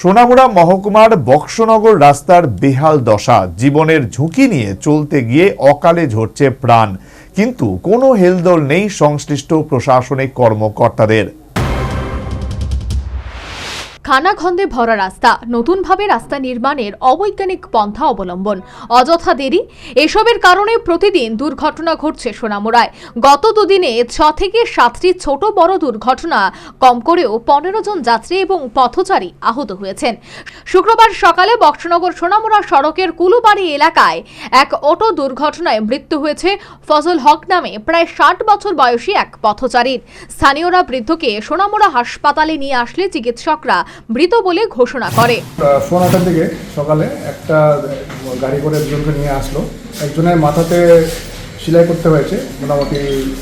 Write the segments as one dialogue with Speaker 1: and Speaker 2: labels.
Speaker 1: সোনামুড়া মহকুমার বক্সনগর রাস্তার বেহাল দশা, জীবনের ঝুঁকি নিয়ে চলতে গিয়ে অকালে ঝরছে প্রাণ। কিন্তু কোনো হেলদল নেই সংশ্লিষ্ট প্রশাসনিক কর্মকর্তাদের।
Speaker 2: খানাখন্দে ভরা রাস্তা, নতুনভাবে রাস্তা নির্মাণের অবৈজ্ঞানিক পন্থা অবলম্বন। অযথা দেরি? এসবের কারণে প্রতিদিন দুর্ঘটনা ঘটছে সোনামুড়ায়। গত দুদিনে ছ থেকে সাতটি ছোট বড় দুর্ঘটনা, কম করেও পনেরো জন যাত্রী এবং পথচারী আহত হয়েছেন। শুক্রবার সকালে বক্সনগর সোনামুড়া সড়কের কুলুবাড়ি এলাকায় এক অটো দুর্ঘটনায় মৃত্যু হয়েছে। ফজল হক নামে প্রায় ষাট বছর বয়সী এক পথচারীর। স্থানীয়রা বৃদ্ধকে সোনামুড়া হাসপাতালে নিয়ে আসলে চিকিৎসকরা মৃত বলে ঘোষণা করে।
Speaker 3: সোয়া নটার দিকে সকালে একটা গাড়ি করে দুজনকে নিয়ে আসলো। একজনের মাথাতে সেলাই করতে হয়েছে, মোটামুটি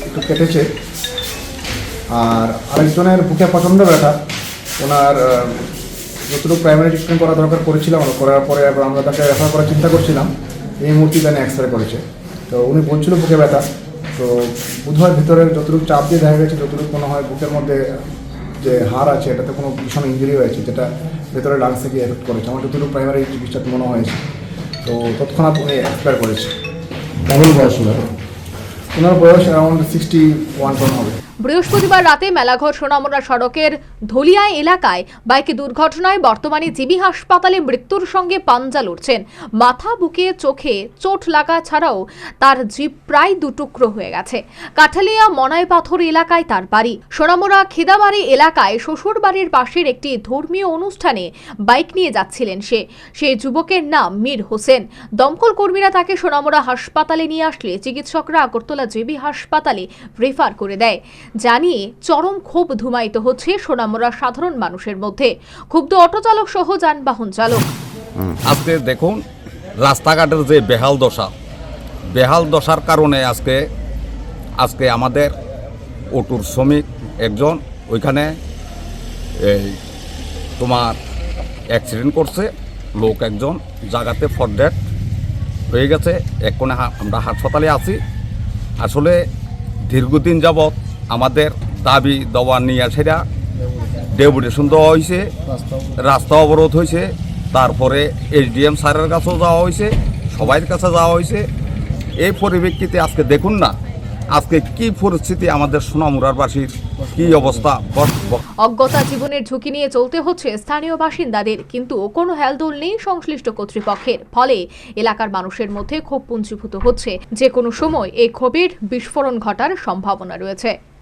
Speaker 3: একটু কেটেছে। আর আরেকজনের বুকে প্রচণ্ড ব্যথা। ওনার যতটুকু প্রাইমারি ট্রিটমেন্ট করা দরকার করেছিলাম করার পরে এবার আমরা তাকে রেফার করার চিন্তা করছিলাম। এই মুহূর্তে তানে এক্স রে করেছে। তো উনি বলছিল বুকে ব্যথা। তো বোধহয় ভিতরে যতটুকু চাপ দিয়ে দেখা গেছে, যতটুকু মনে হয় বুকের মধ্যে যে হার আছে এটাতে কোনো ভীষণ ইঞ্জুরি হয়েছে যেটা ভেতরে লাংসে থেকে এফেক্ট করেছে। আমার যতটুকু প্রাইমারি চিকিৎসাতে মনে হয়েছে তো তৎক্ষণাৎ উনি এক্সপায়ার করেছে। কেমন বয়স ওনার? বয়স অ্যারাউন্ড সিক্সটি ওয়ান টন হবে।
Speaker 2: বৃহস্পতিবার রাতে মেলাঘর সোনামুড়া সড়কের ধলিয়ায় এলাকায় বাইকে দুর্ঘটনায় বর্তমানে জিবি হাসপাতালে মৃত্যুর সঙ্গে পাঞ্জা লড়ছেন। মাথা বুকে চোখে চোট লাগা ছাড়াও তার জীব প্রায় দুটুকরো হয়ে গেছে। কাঠালিয়া মনায় পাথর এলাকায় তার বাড়ি। সোনামুড়া খেদাবাড়ি এলাকায় শ্বশুর বাড়ির পাশের একটি ধর্মীয় অনুষ্ঠানে বাইক নিয়ে যাচ্ছিলেন সে। সেই যুবকের নাম মীর হোসেন। দমকল কর্মীরা তাকে সোনামুড়া হাসপাতালে নিয়ে আসলে চিকিৎসকরা আগরতলা জেবি হাসপাতালে রেফার করে দেয়। জানিয়ে চরম ক্ষোভ ধুমায়িত হচ্ছে সোনামুড়া সাধারণ মানুষের মধ্যে। ক্ষুব্ধ অটো চালক সহ যানবাহন চালক।
Speaker 4: আজকে দেখুন, রাস্তাঘাটের যে বেহাল দশা, বেহাল দশার কারণে আজকে আজকে আমাদের অটুর শ্রমিক একজন ওইখানে, এই তোমার অ্যাক্সিডেন্ট করছে, লোক একজন জায়গাতে ফর ডেট হয়ে গেছে এক্ষণে হা- আমরা হাসপাতালে আছি। আসলে দীর্ঘদিন যাবৎ আমাদের দাবি দেওয়া নিয়ে সেটা ডেপুটেশন দেওয়া হয়েছে, রাস্তা অবরোধ হয়েছে, তারপরে এইচডিএম স্যারের কাছেও যাওয়া হয়েছে, সবাইয়ের কাছে যাওয়া হয়েছে। এই পরিপ্রেক্ষিতে আজকে দেখুন না, আজকে কি পরিস্থিতি আমাদের সোনামুরারবাসীর কি অবস্থা?
Speaker 2: অজ্ঞতা জীবনের ঝুঁকি নিয়ে চলতে হচ্ছে স্থানীয় বাসিন্দাদের, কিন্তু কোনো হেলদোল নেই সংশ্লিষ্ট কর্তৃপক্ষের। ফলে এলাকার মানুষের মধ্যে ক্ষোভ পুঞ্জীভূত হচ্ছে। যে কোনো সময় এই ক্ষোভের বিস্ফোরণ ঘটার সম্ভাবনা রয়েছে।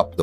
Speaker 5: স্বীকৃতিপ্রাপ্ত